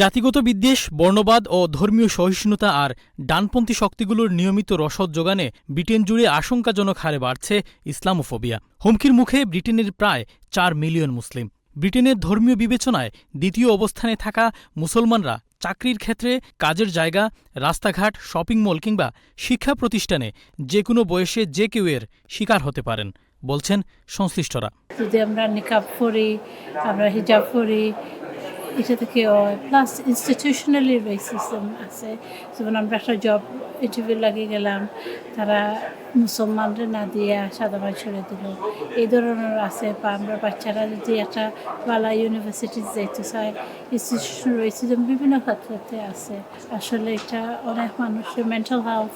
জাতিগত বিদ্বেষ, বর্ণবাদ ও ধর্মীয় সহিষ্ণুতা আর ডানপন্থী শক্তিগুলোর নিয়মিত রসদ যোগানে ব্রিটেন জুড়ে আশঙ্কাজনক হারে বাড়ছে ইসলামোফোবিয়া। হুমকির মুখে ব্রিটেনের প্রায় চার মিলিয়ন মুসলিম। ব্রিটেনের ধর্মীয় বিবেচনায় দ্বিতীয় অবস্থানে থাকা মুসলমানরা চাকরির ক্ষেত্রে কাজের জায়গা, রাস্তাঘাট, শপিং মল কিংবা শিক্ষা প্রতিষ্ঠানে যে কোনো বয়সে যে কেউ এর শিকার হতে পারেন, বলছেন সংশ্লিষ্টরা। যদি আমরা নিকাব পরি, আমরা হিজাব পরি এটা থেকে প্লাস ইনস্টিটিউশনালি রেসিজম আছে যেমন আমরা একটা জব ইন্টারভিউ লাগিয়ে গেলাম তারা মুসলমানরা না দিয়ে সাদা ভাই ছেড়ে দিল এই ধরনের আছে বা আমরা বাচ্চারা যদি একটা বালা ইউনিভার্সিটি যেতে চায় ইনস্টিটিউশনাল রেসিজম বিভিন্ন ক্ষেত্রে আছে আসলে এটা অনেক মানুষের মেন্টাল হেলথ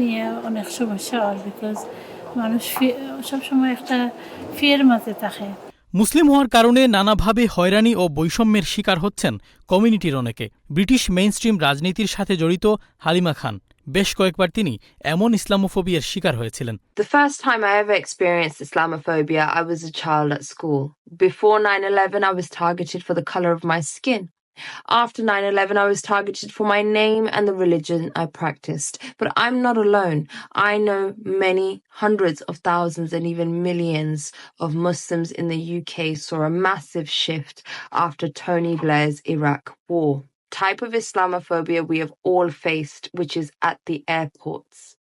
নিয়ে অনেক সমস্যা হয় বিকজ মানুষ সবসময় একটা ফিয়ের মাঝে থাকে মুসলিম হওয়ার কারণে নানাভাবে হয়রানি ও বৈষম্যের শিকার হচ্ছেন কমিউনিটির অনেকে ব্রিটিশ মেইনস্ট্রিম রাজনীতির সাথে জড়িত হালিমা খান বেশ কয়েকবার তিনি এমন ইসলামোফোবিয়ার শিকার হয়েছিলেন The first time I ever experienced Islamophobia, I was a child at school. Before 9 11, I was targeted for the color of my skin. After 9 11, I was targeted for my name and the religion I practiced. But I'm not alone. I know many hundreds of thousands and even millions of Muslims in the UK saw a massive shift after Tony Blair's Iraq war. Type of Islamophobia we have all faced, which is at the airports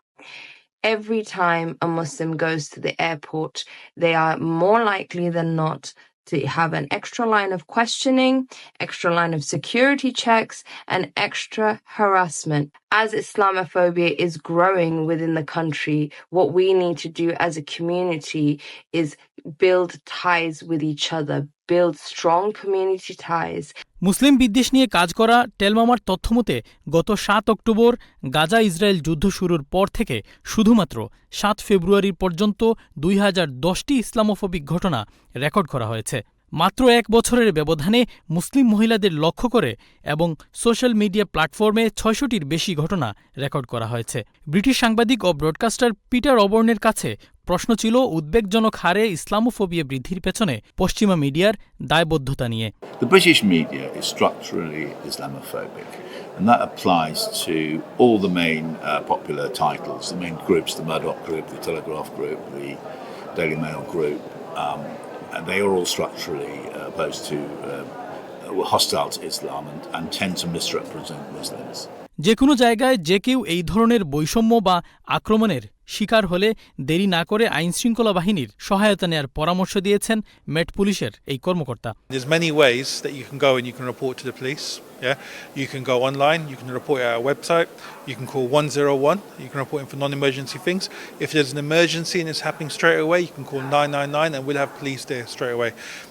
every time a Muslim goes to the airport, they are more likely than not to have an extra line of questioning, extra line of security checks, and extra harassment. As Islamophobia is growing within the country, what we need to do as a community is build ties with each other, build strong community ties, মুসলিম বিদ্বেষ নিয়ে কাজ করা টেলমামার তথ্যমতে গত সাত October Gaza Israel যুদ্ধ শুরুর পর থেকে শুধুমাত্র সাত ফেব্রুয়ারি পর্যন্ত দুই হাজার দশটি ইসলামোফোবিক ঘটনা রেকর্ড করা হয়েছে। মাত্র এক বছরের ব্যবধানে মুসলিম মহিলাদের লক্ষ্য করে এবং সোশ্যাল মিডিয়া প্ল্যাটফর্মে ছয়শটির বেশি ঘটনা রেকর্ড করা হয়েছে। ব্রিটিশ সাংবাদিক ও ব্রডকাস্টার পিটার অবর্নের কাছে প্রশ্ন ছিল উদ্বেগজনক হারে ইসলামোফোবিয়া বৃদ্ধির পেছনে পশ্চিমা মিডিয়ার দায়বদ্ধতা নিয়ে The British media is structurally Islamophobic, and that applies to all the main uh, popular titles, the main groups, the Murdoch Group, the Telegraph Group, the Daily Mail Group, um, and they are all structurally uh, opposed to, uh, hostile to Islam and, and tend to misrepresent Muslims. যে কোনো জায়গায় যে কেউ এই ধরনের বৈষম্য বা আক্রমণের শিকার হলে দেরি না করে আইনশৃঙ্খলা বাহিনীর সহায়তা নেয়ার পরামর্শ দিয়েছেন মেট পুলিশের এই কর্মকর্তা There's many ways that you can go and you can report to the police. Yeah, you can go online. You can report at our website. You can call 101. You can report in for non-emergency things. If there's an emergency and it's happening straight away, you can call 999 and we'll have police there straight away.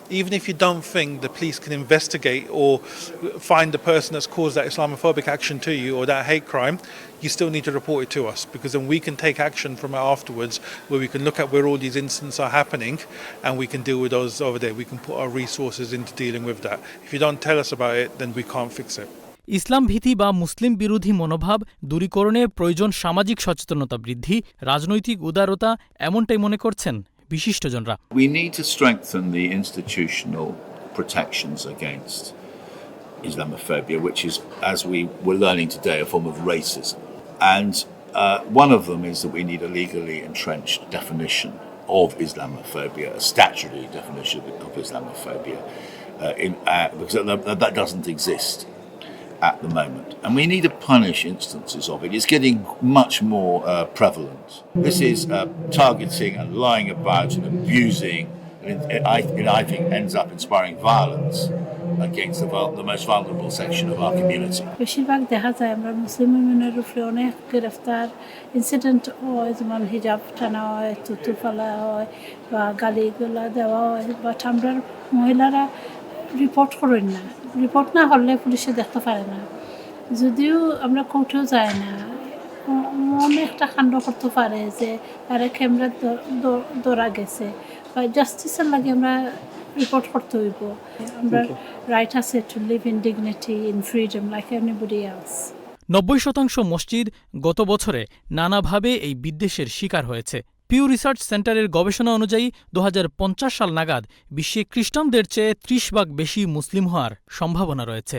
Even if you don't think the police can investigate or find the person that's caused that Islamophobic action to you or that hate crime, you still need to report it to us because then we can take action from it afterwards where we can look at where all these incidents are happening and we can deal with those over there. We can put our resources into dealing with that. If you don't tell us about it, then we can't fix it. ইসলাম ভীতি বা মুসলিম বিরোধী মনোভাব দূরীকরণে প্রয়োজন সামাজিক সচেতনতা বৃদ্ধি রাজনৈতিক উদারতা এমনটাই মনে করছেন বিশিষ্টজনরা We need to strengthen the institutional protections against Islamophobia, which is, as we were learning today, a form of racism. And uh, one of them is that we need a legally entrenched definition of Islamophobia, a statutory definition of Islamophobia, uh, in, uh, because that, that doesn't exist at the moment. And we need to punish instances of it. It's getting much more uh, prevalent. This is uh, targeting and lying about and abusing, and it, I, it, I think ends up inspiring violence against the, vul- the most vulnerable section of our community. বেশিরভাগ দেখা যায় আমরা মুসলিম উইমেনের উপরে অনেক গ্রেফতার incident হয় যেমন হিজাব টানা হয় তুতু ফেলা হয় বা গালিগুলা দেওয়া হয় বাট আমরা মহিলারা রিপোর্ট করেন না। রিপোর্ট না হলে পুলিশে দেখতে পারে না। যদিও আমরা কোর্টেও যাই না। মনে একটা কাণ্ড করতে পারে যে আরে ক্যামেরা দৌড়া গেছে। বা জাস্টিসের লাগে আমরা রিপোর্ট করতে হইব। আমরা রাইট আছে to live in dignity in freedom like everybody else নব্বই শতাংশ মসজিদ গত বছরে নানাভাবে এই বিদ্বেষের শিকার হয়েছে। পিউ রিসার্চ সেন্টারের গবেষণা অনুযায়ী দু হাজার পঞ্চাশ সাল নাগাদ বিশ্বে খ্রিস্টানদের চেয়ে ত্রিশ ভাগ বেশি মুসলিম হওয়ার সম্ভাবনা রয়েছে.